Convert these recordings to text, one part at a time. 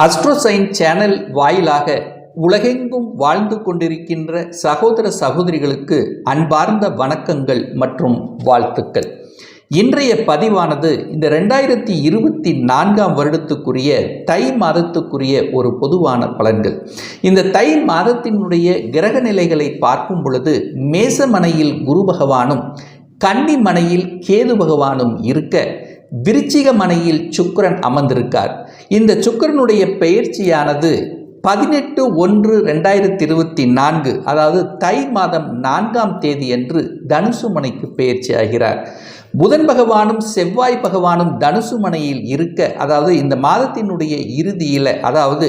அஸ்ட்ரோசைன் channel வாயிலாக உலகெங்கும் வாழ்ந்து கொண்டிருக்கின்ற சகோதர சகோதரிகளுக்கு அன்பார்ந்த வணக்கங்கள் மற்றும் வாழ்த்துக்கள். இன்றைய பதிவானது இந்த ரெண்டாயிரத்தி இருபத்தி நான்காம் வருடத்துக்குரிய தை மாதத்துக்குரிய ஒரு பொதுவான பலன்கள். இந்த தை மாதத்தினுடைய கிரக நிலைகளை பார்க்கும் பொழுது மேசமனையில் குரு பகவானும் கன்னி மனையில் கேது பகவானும் இருக்க விருச்சிக மனையில் சுக்கரன் அமர்ந்திருக்கார். இந்த சுக்கிரனுடைய பெயர்ச்சியானது பதினெட்டு ஒன்று ரெண்டாயிரத்தி இருபத்தி நான்கு அதாவது தை மாதம் நான்காம் தேதி என்று தனுசு மனைக்கு பெயர்ச்சி ஆகிறார் புதன் பகவானும் செவ்வாய் பகவானும் தனுசு மனையில் இருக்க அதாவது இந்த மாதத்தினுடைய இறுதியில் அதாவது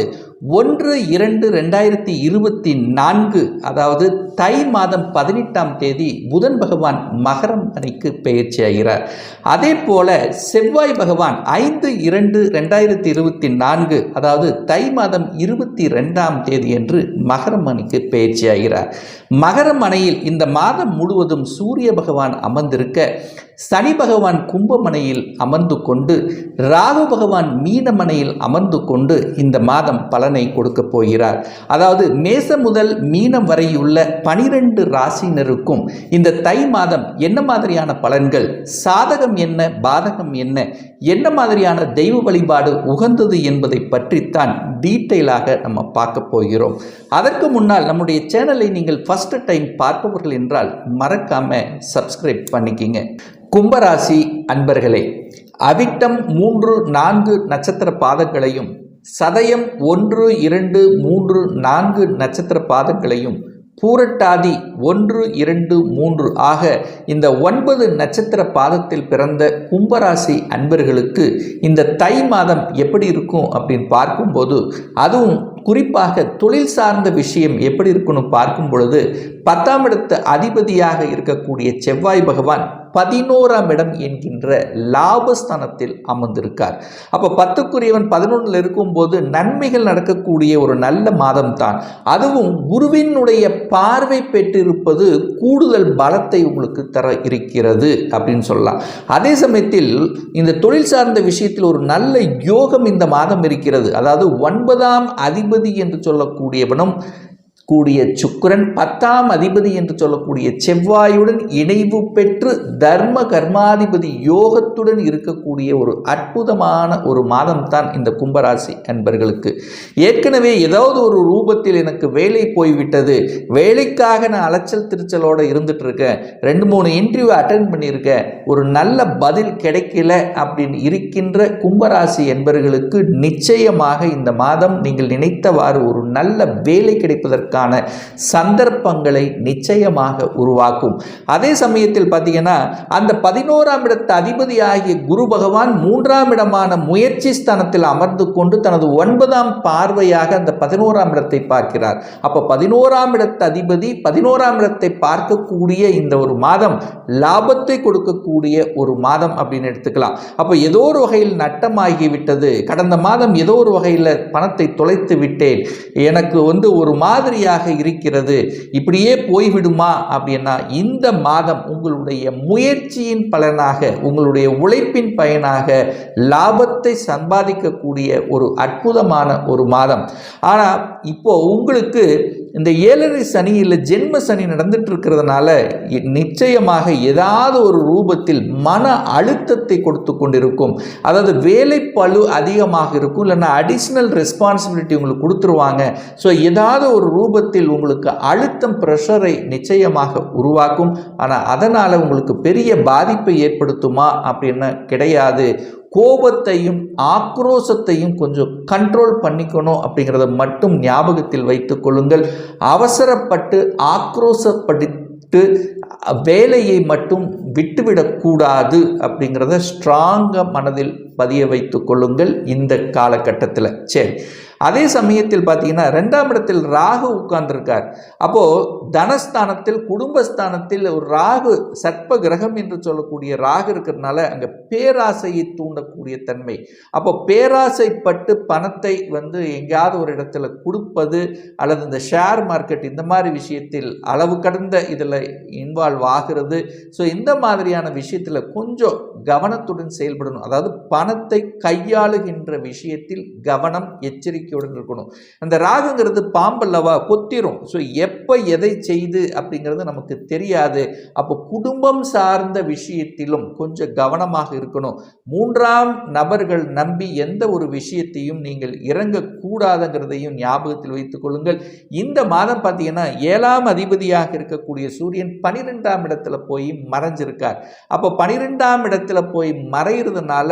ஒன்று இரண்டு ரெண்டாயிரத்தி இருபத்தி நான்கு அதாவது தை மாதம் பதினெட்டாம் தேதி புதன் பகவான் மகரம் அணிக்கு பெயர்ச்சி ஆகிறார் அதே போல செவ்வாய் பகவான் ஐந்து இரண்டு ரெண்டாயிரத்தி இருபத்தி நான்கு அதாவது தை மாதம் இருபத்தி ரெண்டாம் தேதி என்று மகரம் அணிக்கு பெயர்ச்சி ஆகிறார் மகரம் அணையில் இந்த மாதம் முழுவதும் சூரிய பகவான் அமர்ந்திருக்க சனி பகவான் கும்பமனையில் அமர்ந்து கொண்டு ராகு பகவான் மீனமனையில் அமர்ந்து கொண்டு இந்த மாதம் பலன் கொடுக்க போகிறார். அதாவது மேசம் முதல் மீனம் வரையுள்ள பனிரெண்டு ராசினருக்கும் இந்த தை மாதம் என்ன மாதிரியான பலன்கள்? சாதகம் என்ன? பாதகம் என்ன? என்ன மாதிரியான தெய்வ வழிபாடு உகந்தது என்பதை பற்றித்தான் டீட்டெயிலாக நம்ம பார்க்க போகிறோம். அதற்கு முன்னால் நம்முடைய சேனலை நீங்கள் ஃபஸ்ட்டு டைம் பார்ப்பவர்கள் என்றால் மறக்காம சப்ஸ்கிரைப் பண்ணிக்கிங்க. கும்பராசி அன்பர்களே அவிட்டம் மூன்று நான்கு நட்சத்திர பாதங்களையும் சதயம் ஒன்று இரண்டு மூன்று நான்கு நட்சத்திர பாதங்களையும் பூரட்டாதி ஒன்று இரண்டு மூன்று ஆக இந்த ஒன்பது நட்சத்திர பாதத்தில் பிறந்த கும்பராசி அன்பர்களுக்கு இந்த தை மாதம் எப்படி இருக்கும் அப்படின்னு பார்க்கும்போது அதுவும் குறிப்பாக தொழில் சார்ந்த விஷயம் எப்படி இருக்குன்னு பார்க்கும் பொழுது பத்தாம் இடத்து அதிபதியாக இருக்கக்கூடிய செவ்வாய் பகவான் பதினோராம் இடம் என்கின்ற லாபஸ்தானத்தில் அமர்ந்திருக்கார். அப்போ பத்துக்குரியவன் பதினொன்றில் இருக்கும்போது நன்மைகள் நடக்கக்கூடிய ஒரு நல்ல மாதம் தான் அதுவும் குருவினுடைய பார்வை பெற்றிருப்பது கூடுதல் பலத்தை உங்களுக்கு தர இருக்கிறது அப்படின்னு சொல்லலாம். அதே சமயத்தில் இந்த தொழில் சார்ந்த விஷயத்தில் ஒரு நல்ல யோகம் இந்த மாதம் இருக்கிறது. அதாவது ஒன்பதாம் அதிபதி என்று சொல்லக்கூடியவனும் கூடிய சுக்கரன் பத்தாம் அதிபதி என்று சொல்லக்கூடிய செவ்வாயுடன் இணைவு பெற்று தர்ம கர்மாதிபதி யோகத்துடன் இருக்கக்கூடிய ஒரு அற்புதமான ஒரு மாதம் தான் இந்த கும்பராசி அன்பர்களுக்கு. ஏற்கனவே ஏதாவது ஒரு ரூபத்தில் எனக்கு வேலை போய்விட்டது. வேலைக்காக நான் அலைச்சல் திருச்சலோடு இருந்துட்டு இருக்கேன் ரெண்டு மூணு இன்டர்வியூ அட்டன் பண்ணியிருக்கேன். ஒரு நல்ல பதில் கிடைக்கல அப்படின்னு இருக்கின்ற கும்பராசி என்பர்களுக்கு நிச்சயமாக இந்த மாதம் நீங்கள் நினைத்தவாறு ஒரு நல்ல வேலை கிடைப்பதற்கு செய்வதற்கான சந்தர்ப்பங்களை நிச்சயமாக உருவாக்கும். அதே சமயத்தில் பார்த்தீங்கன்னா அந்த பதினோராம் இடத்து அதிபதி ஆகிய குரு பகவான் மூன்றாம் இடமான முயற்சி ஸ்தானத்தில் அமர்ந்து கொண்டு தனது ஒன்பதாம் பார்வையாக அந்த பதினோராம் இடத்தை பார்க்கிறார். அப்போ பதினோராம் இடத்து அதிபதி பதினோராம் இடத்தை பார்க்கக்கூடிய இந்த ஒரு மாதம் லாபத்தை கொடுக்கக்கூடிய ஒரு மாதம் அப்படின்னு எடுத்துக்கலாம். அப்போ ஏதோ ஒரு வகையில் நட்டமாகிவிட்டது கடந்த மாதம் ஏதோ ஒரு வகையில் பணத்தை தொலைத்து விட்டேன். எனக்கு வந்து ஒரு மாதிரி காலியாக இருக்கிறது. இப்படியே போய்விடுமா அப்படின்னா இந்த மாதம் உங்களுடைய முயற்சியின் பலனாக உங்களுடைய உழைப்பின் பயனாக லாபத்தை சம்பாதிக்கக்கூடிய ஒரு அற்புதமான ஒரு மாதம். ஆனால் இப்போ உங்களுக்கு இந்த ஏழரை சனி இல்லை ஜென்ம சனி நடந்துட்டு இருக்கிறதுனால நிச்சயமாக ஏதாவது ஒரு ரூபத்தில் மன அழுத்தத்தை கொடுத்து கொண்டிருக்கும். அதாவது வேலை பழு அதிகமாக இருக்கும் இல்லைன்னா அடிஷ்னல் ரெஸ்பான்சிபிலிட்டி உங்களுக்கு கொடுத்துருவாங்க. ஸோ ஏதாவது ஒரு ரூபத்தில் உங்களுக்கு அழுத்தம் ப்ரெஷரை நிச்சயமாக உருவாக்கும். ஆனால் அதனால் உங்களுக்கு பெரிய பாதிப்பை ஏற்படுத்துமா அப்படின்னு கிடையாது. கோபத்தையும் ஆக்ரோசத்தையும் கொஞ்சம் கண்ட்ரோல் பண்ணிக்கணும் அப்படிங்கிறத மட்டும் ஞாபகத்தில் வைத்து கொள்ளுங்கள். அவசரப்பட்டு ஆக்ரோசப்பட்டு வேலையை மட்டும் விட்டுவிடக்கூடாது அப்படிங்கிறத ஸ்ட்ராங்காக மனதில் பதிய வைத்து கொள்ளுங்கள் இந்த காலகட்டத்தில். சரி. அதே சமயத்தில் பார்த்தீங்கன்னா ரெண்டாம் இடத்தில் ராகு உட்கார்ந்திருக்கார். அப்போது தனஸ்தானத்தில் குடும்பஸ்தானத்தில் ஒரு ராகு சர்ப்ப கிரகம் என்று சொல்லக்கூடிய ராகு இருக்கிறதுனால அங்கே பேராசையை தூண்டக்கூடிய தன்மை. அப்போ பேராசைப்பட்டு பணத்தை வந்து எங்கேயாவது ஒரு இடத்துல கொடுப்பது அல்லது இந்த ஷேர் மார்க்கெட் இந்த மாதிரி விஷயத்தில் அளவு கடந்த இதில் இன்வால்வ் ஆகிறது. ஸோ இந்த மாதிரியான விஷயத்தில் கொஞ்சம் கவனத்துடன் செயல்படணும். அதாவது பணத்தை கையாளுகின்ற விஷயத்தில் கவனம் எச்சரிக்கை எச்சரிக்கையுடன் இருக்கணும். அந்த ராகுங்கிறது பாம்பல்லவா கொத்திரும். ஸோ எப்போ எதை செய்து அப்படிங்கிறது நமக்கு தெரியாது. அப்போ குடும்பம் சார்ந்த விஷயத்திலும் கொஞ்சம் கவனமாக இருக்கணும். மூன்றாம் நபர்கள் நம்பி எந்த ஒரு விஷயத்தையும் நீங்கள் இறங்கக்கூடாதுங்கிறதையும் ஞாபகத்தில் வைத்துக் கொள்ளுங்கள். இந்த மாதம் பார்த்தீங்கன்னா ஏழாம் அதிபதியாக இருக்கக்கூடிய சூரியன் பனிரெண்டாம் இடத்துல போய் மறைஞ்சிருக்கார். அப்போ பனிரெண்டாம் இடத்துல போய் மறைகிறதுனால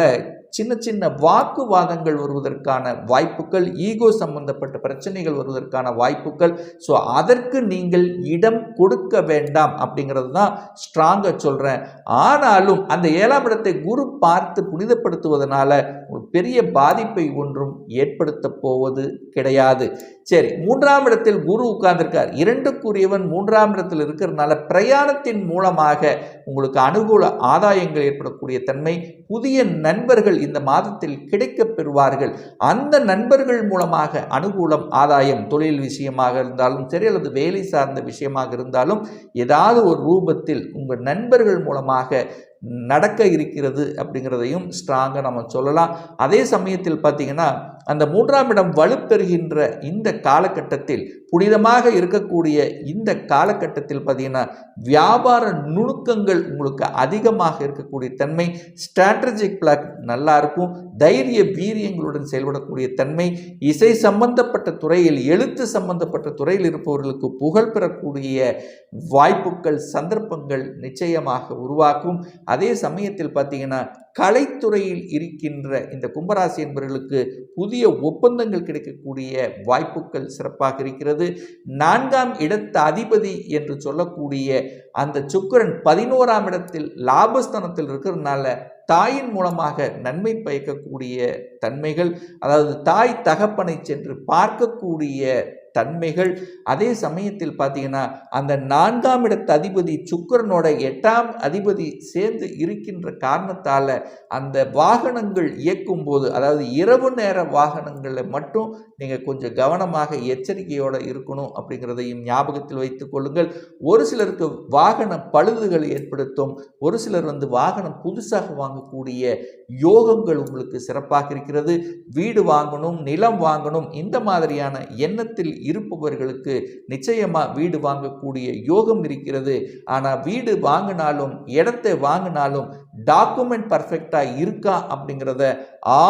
சின்ன சின்ன வாக்குவாதங்கள் வருவதற்கான வாய்ப்புகள் ஈகோ சம்பந்தப்பட்ட பிரச்சனைகள் வருவதற்கான வாய்ப்புகள். ஸோ அதற்கு நீங்கள் இடம் கொடுக்க வேண்டாம் அப்படிங்கிறது தான் ஸ்ட்ராங்காக சொல்கிறேன் ஆனாலும் அந்த ஏழாம் இடத்தை குரு பார்த்து புனிதப்படுத்துவதனால பெரிய பாதிப்பை ஒன்றும் ஏற்படுத்த போவது கிடையாது. சரி மூன்றாம் இடத்தில் குரு உட்கார்ந்திருக்கார். இரண்டுக்குரியவன் மூன்றாம் இடத்தில் இருக்கிறதுனால பிரயாணத்தின் மூலமாக உங்களுக்கு அனுகூல ஆதாயங்கள் ஏற்படக்கூடிய தன்மை புதிய நண்பர்கள் இந்த மாதத்தில் கிடைக்கப் பெறுவார்கள். அந்த நண்பர்கள் மூலமாக அனுகூலம் ஆதாயம் தொழில் விஷயமாக இருந்தாலும் சரி அல்லது வேலை சார்ந்த விஷயமாக இருந்தாலும் ஏதாவது ஒரு ரூபத்தில் உங்கள் நண்பர்கள் மூலமாக நடக்க இருக்கிறது அப்படிங்கிறதையும் ஸ்ட்ராங்காக நம்ம சொல்லலாம். அதே சமயத்தில் பார்த்தீங்கன்னா அந்த மூன்றாம் இடம் வலுப்பெறுகின்ற இந்த காலகட்டத்தில் புனிதமாக இருக்கக்கூடிய இந்த காலகட்டத்தில் பார்த்தீங்கன்னா வியாபார நுணுக்கங்கள் உங்களுக்கு அதிகமாக இருக்கக்கூடிய தன்மை ஸ்ட்ராட்டஜிக் பிளாக் நல்லா இருக்கும் தைரிய வீரியங்களுடன் செயல்படக்கூடிய தன்மை இசை சம்பந்தப்பட்ட துறையில் எழுத்து சம்பந்தப்பட்ட துறையில் இருப்பவர்களுக்கு புகழ் பெறக்கூடிய வாய்ப்புகள் சந்தர்ப்பங்கள் நிச்சயமாக உருவாக்கும். அதே சமயத்தில் பார்த்தீங்கன்னா கலைத்துறையில் இருக்கின்ற இந்த கும்பராசி என்பவர்களுக்கு புதிய ஒப்பந்தங்கள் கிடைக்கக்கூடிய வாய்ப்புகள் சிறப்பாக இருக்கிறது. நான்காம் இடத்த அதிபதி என்று சொல்லக்கூடிய அந்த சுக்கரன் பதினோராம் இடத்தில் லாபஸ்தானத்தில் இருக்கிறதுனால தாயின் மூலமாக நன்மை பயக்கக்கூடிய தன்மைகள் அதாவது தாய் தகப்பனை சென்று பார்க்கக்கூடிய தன்மைகள். அதே சமயத்தில் பார்த்தீங்கன்னா அந்த நான்காம் இடத்து அதிபதி சுக்கரனோட எட்டாம் அதிபதி சேர்ந்து இருக்கின்ற காரணத்தால் அந்த வாகனங்கள் இயக்கும் போது அதாவது இரவு நேர வாகனங்களில் மட்டும் நீங்கள் கொஞ்சம் கவனமாக எச்சரிக்கையோடு இருக்கணும் அப்படிங்கிறதையும் ஞாபகத்தில் வைத்துக் கொள்ளுங்கள். ஒரு சிலருக்கு வாகன பழுதுகள் ஏற்படுத்தும் ஒரு சிலர் வந்து வாகனம் புதுசாக வாங்கக்கூடிய யோகங்கள் உங்களுக்கு சிறப்பாக இருக்கிறது. வீடு வாங்கணும் நிலம் வாங்கணும் இந்த மாதிரியான எண்ணத்தில் இருப்பவர்களுக்கு நிச்சயமாக வீடு வாங்கக்கூடிய யோகம் இருக்கிறது. ஆனால் வீடு வாங்கினாலும் இடத்தை வாங்கினாலும் டாக்குமெண்ட் பர்ஃபெக்டாக இருக்கா அப்படிங்கிறத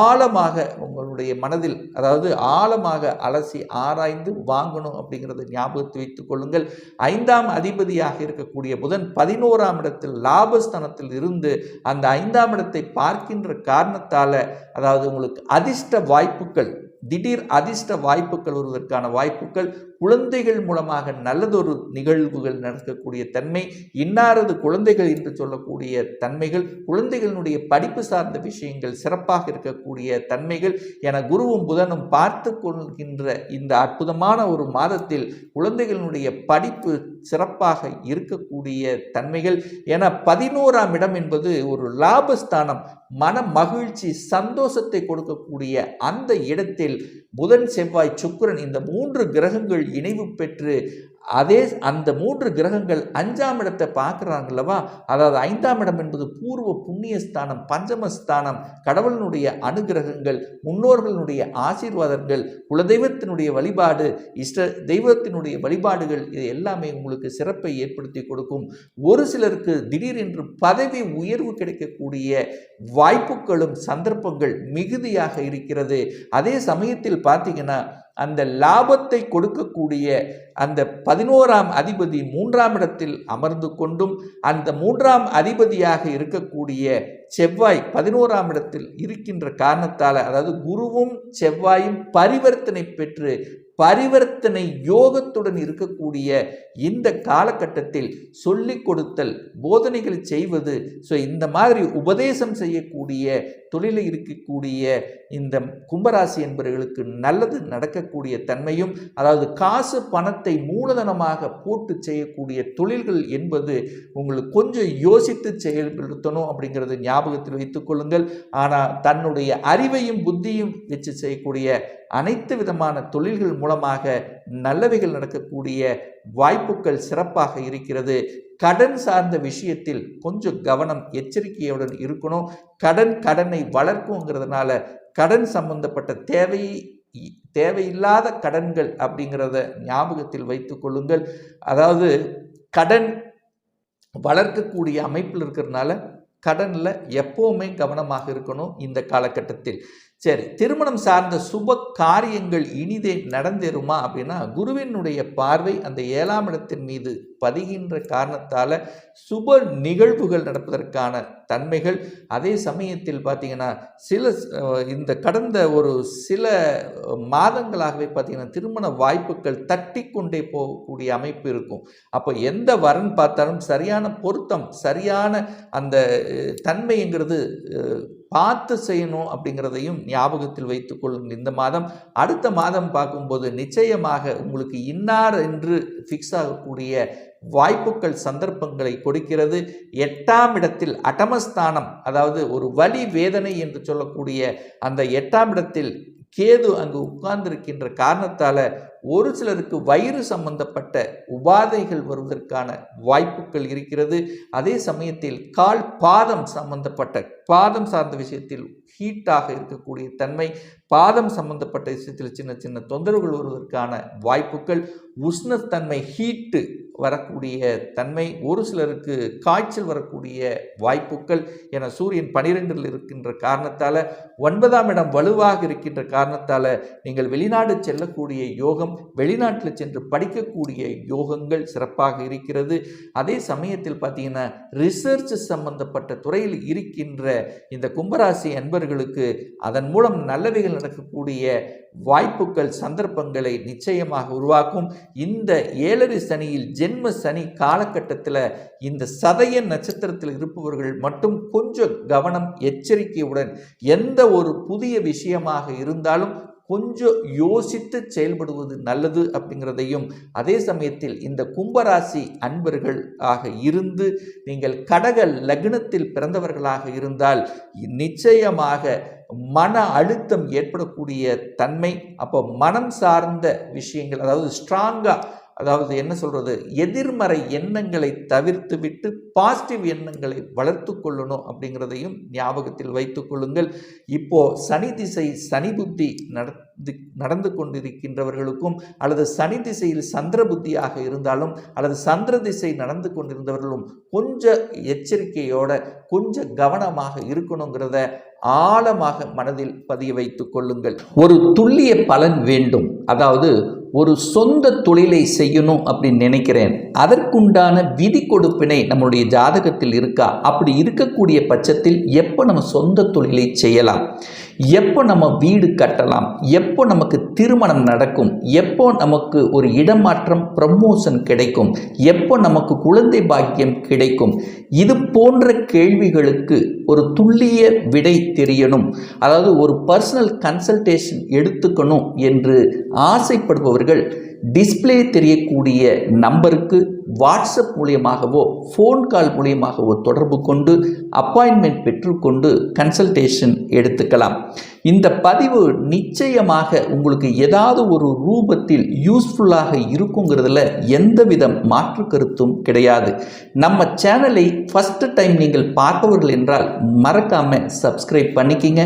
ஆழமாக உங்களுடைய மனதில் அதாவது ஆழமாக அலசி ஆராய்ந்து வாங்கணும் அப்படிங்கிறத ஞாபகத்தை வைத்துக் கொள்ளுங்கள். ஐந்தாம் அதிபதியாக இருக்கக்கூடிய புதன் பதினோராம் இடத்தில் லாபஸ்தானத்தில் இருந்து அந்த ஐந்தாம் இடத்தை பார்க்கின்ற காரணத்தால் அதாவது உங்களுக்கு அதிர்ஷ்ட வாய்ப்புகள் திடீர் அதிர்ஷ்ட வாய்ப்புகள் வருவதற்கான வாய்ப்புகள் குழந்தைகள் மூலமாக நல்லதொரு நிகழ்வுகள் நடக்கக்கூடிய தன்மை இன்னாரது குழந்தைகள் என்று சொல்லக்கூடிய தன்மைகள் குழந்தைகளினுடைய படிப்பு சார்ந்த விஷயங்கள் சிறப்பாக இருக்கக்கூடிய தன்மைகள் என குருவும் புதனும் பார்த்து கொள்கின்ற இந்த அற்புதமான ஒரு மாதத்தில் குழந்தைகளினுடைய படிப்பு சிறப்பாக இருக்கக்கூடிய தன்மைகள் என பதினோராம் இடம் என்பது ஒரு லாபஸ்தானம். மன மகிழ்ச்சி சந்தோஷத்தை கொடுக்கக்கூடிய அந்த இடத்தில் புதன் செவ்வாய் சுக்கிரன் இந்த மூன்று கிரகங்கள் இணைவு பெற்று அதே அந்த மூன்று கிரகங்கள் அஞ்சாம் இடத்தை பார்க்குறாங்களவா அதாவது ஐந்தாம் இடம் என்பது பூர்வ புண்ணிய ஸ்தானம் பஞ்சமஸ்தானம் கடவுளினுடைய அனுகிரகங்கள் முன்னோர்களுடைய ஆசீர்வாதங்கள் குலதெய்வத்தினுடைய வழிபாடு இஷ்ட தெய்வத்தினுடைய வழிபாடுகள் இது எல்லாமே உங்களுக்கு சிறப்பை ஏற்படுத்தி கொடுக்கும். ஒரு சிலருக்கு திடீரென்று பதவி உயர்வு கிடைக்கக்கூடிய வாய்ப்புகளும் சந்தர்ப்பங்கள் மிகுதியாக இருக்கிறது. அதே சமயத்தில் பார்த்தீங்கன்னா அந்த லாபத்தை கொடுக்கக்கூடிய அந்த பதினோராம் அதிபதி மூன்றாம் இடத்தில் அமர்ந்து கொண்டும் அந்த மூன்றாம் அதிபதியாக இருக்கக்கூடிய செவ்வாய் பதினோராம் இடத்தில் இருக்கின்ற காரணத்தால் அதாவது குருவும் செவ்வாயும் பரிவர்த்தனை பெற்று பரிவர்த்தனை யோகத்துடன் இருக்கக்கூடிய இந்த காலகட்டத்தில் சொல்லிக் கொடுத்தல் போதனைகள் செய்வது ஸோ இந்த மாதிரி உபதேசம் செய்யக்கூடிய தொழிலில் இருக்கக்கூடிய இந்த கும்பராசி என்பவர்களுக்கு நல்லது நடக்கக்கூடிய தன்மையும் அதாவது காசு பணத்தை மூலதனமாக போட்டு செய்யக்கூடிய தொழில்கள் என்பது உங்களுக்கு கொஞ்சம் யோசித்து செயல்படுத்தணும் அப்படிங்கிறது ஞாபகத்தில் வைத்துக் கொள்ளுங்கள். ஆனால் தன்னுடைய அறிவையும் புத்தியும் வச்சு செய்யக்கூடிய அனைத்து விதமான தொழில்கள் மூலமாக நல்லவைகள் நடக்கக்கூடிய வாய்ப்புகள் சிறப்பாக இருக்கிறது. கடன் சார்ந்த விஷயத்தில் கொஞ்சம் கவனம் எச்சரிக்கையுடன் இருக்கணும். கடன் கடனை வளர்க்குங்கிறதுனால கடன் சம்பந்தப்பட்ட தேவை தேவையில்லாத கடன்கள் அப்படிங்கிறத ஞாபகத்தில் வைத்து கொள்ளுங்கள். அதாவது கடன் வளர்க்கக்கூடிய அமைப்பில் இருக்கிறதுனால கடனில் எப்போவுமே கவனமாக இருக்கணும் இந்த காலகட்டத்தில். சரி திருமணம் சார்ந்த சுப காரியங்கள் இனிதே நடந்தேறுமா அப்படின்னா குருவினுடைய பார்வை அந்த ஏழாம் இடத்தின் மீது பதிகின்ற காரணத்தால் சுப நிகழ்வுகள் நடப்பதற்கான தன்மைகள். அதே சமயத்தில் பார்த்திங்கன்னா சில இந்த கடந்த ஒரு சில மாதங்களாகவே பார்த்திங்கன்னா திருமண வாய்ப்புகள் தட்டி கொண்டே போகக்கூடிய அமைப்பு இருக்கும். அப்போ எந்த வரன் பார்த்தாலும் சரியான பொருத்தம் சரியான அந்த தன்மைங்கிறது பார்த்து செய்யணும் அப்படிங்கிறதையும் ஞாபகத்தில் வைத்துக்கொள்ளுங்கள் இந்த மாதம் அடுத்த மாதம் பார்க்கும்போது நிச்சயமாக உங்களுக்கு இன்னார் என்று ஃபிக்ஸ் ஆகக்கூடிய வாய்ப்புகள் சந்தர்ப்பங்களை கொடுக்கிறது. எட்டாம் இடத்தில் அட்டமஸ்தானம் அதாவது ஒரு வலி வேதனை என்று சொல்லக்கூடிய அந்த எட்டாம் இடத்தில் கேது அங்கு உட்கார்ந்திருக்கின்ற காரணத்தால் ஒரு சிலருக்கு வயிறு சம்பந்தப்பட்ட உபாதைகள் வருவதற்கான வாய்ப்புகள் இருக்கிறது. அதே சமயத்தில் கால் பாதம் சம்பந்தப்பட்ட பாதம் சார்ந்த விஷயத்தில் ஹீட்டாக இருக்கக்கூடிய தன்மை பாதம் சம்பந்தப்பட்ட விஷயத்தில் சின்ன சின்ன தொந்தரவுகள் வருவதற்கான வாய்ப்புகள் உஷ்ணத்தன்மை ஹீட்டு வரக்கூடிய தன்மை ஒரு சிலருக்கு காய்ச்சல் வரக்கூடிய வாய்ப்புகள் என சூரியன் பனிரெண்டில் இருக்கின்ற காரணத்தால் ஒன்பதாம் இடம் வலுவாக இருக்கின்ற காரணத்தால் நீங்கள் வெளிநாடு செல்லக்கூடிய யோகம் வெளிநாட்டில் சென்று படிக்கக்கூடிய யோகங்கள் சிறப்பாக இருக்கிறது. அதே சமயத்தில் பார்த்தீங்கன்னா ரிசர்ச் சம்பந்தப்பட்ட துறையில் இருக்கின்ற இந்த கும்பராசி அன்பர்களுக்கு அதன் மூலம் நல்லவைகள் நடக்கக்கூடிய வாய்ப்புகள் சந்தர்ப்பங்களை நிச்சயமாக உருவாக்கும். இந்த ஏழரை சனியில் ஜென்ம சனி காலகட்டத்தில் இந்த சதய நட்சத்திரத்தில் இருப்பவர்கள் மட்டும் கொஞ்சம் கவனம் எச்சரிக்கையுடன் எந்த ஒரு புதிய விஷயமாக இருந்தாலும் கொஞ்சம் யோசித்து செயல்படுவது நல்லது அப்படிங்கிறதையும் அதே சமயத்தில் இந்த கும்பராசி அன்பர்கள் ஆக இருந்து நீங்கள் கடக லக்னத்தில் பிறந்தவர்களாக இருந்தால் நிச்சயமாக மன அழுத்தம் ஏற்படக்கூடிய தன்மை அப்போ மனம் சார்ந்த விஷயங்கள் அதாவது ஸ்ட்ராங்காக அதாவது என்ன சொல்கிறது எதிர்மறை எண்ணங்களை தவிர்த்து விட்டு பாசிட்டிவ் எண்ணங்களை வளர்த்து கொள்ளணும் அப்படிங்கிறதையும் ஞாபகத்தில் வைத்து கொள்ளுங்கள். இப்போது சனி திசை சனி புத்தி நடந்து நடந்து கொண்டிருக்கின்றவர்களுக்கும் அல்லது சனி திசையில் சந்திர புத்தியாக இருந்தாலும் அல்லது சந்திர திசை நடந்து கொண்டிருந்தவர்களும் கொஞ்சம் எச்சரிக்கையோட கொஞ்சம் கவனமாக இருக்கணுங்கிறத ஆழமாக மனதில் பதிய வைத்து கொள்ளுங்கள். ஒரு துல்லிய பலன் வேண்டும். அதாவது ஒரு சொந்த தொழிலை செய்யணும் அப்படின்னு நினைக்கிறேன். அதற்குண்டான விதி கொடுப்பினை நம்மளுடைய ஜாதகத்தில் இருக்கா? அப்படி இருக்கக்கூடிய பட்சத்தில் எப்போ நம்ம சொந்த தொழிலை செய்யலாம்? எப்போ நம்ம வீடு கட்டலாம்? எப்போ நமக்கு திருமணம் நடக்கும். எப்போ நமக்கு ஒரு இடமாற்றம் ப்ரமோஷன் கிடைக்கும்? எப்போ நமக்கு குழந்தை பாக்கியம் கிடைக்கும்? இது போன்ற கேள்விகளுக்கு ஒரு துல்லிய விடை தெரியணும். அதாவது ஒரு பர்சனல் கன்சல்டேஷன் எடுத்துக்கணும் என்று ஆசைப்படுபவர்கள் டிஸ்பிளே தெரியக்கூடிய நம்பருக்கு வாட்ஸ்அப் மூலியமாகவோ ஃபோன் கால் மூலியமாகவோ தொடர்பு கொண்டு அப்பாயின்மெண்ட் பெற்றுக்கொண்டு கன்சல்டேஷன் எடுத்துக்கலாம். இந்த பதிவு நிச்சயமாக உங்களுக்கு ஏதாவது ஒரு ரூபத்தில் யூஸ்ஃபுல்லாக இருக்குங்கிறதுல எந்தவித மாற்று கருத்தும் கிடையாது. நம்ம சேனலை ஃபஸ்ட்டு டைம் நீங்கள் பார்ப்பவர்கள் என்றால் மறக்காமல் சப்ஸ்கிரைப் பண்ணிக்கிங்க.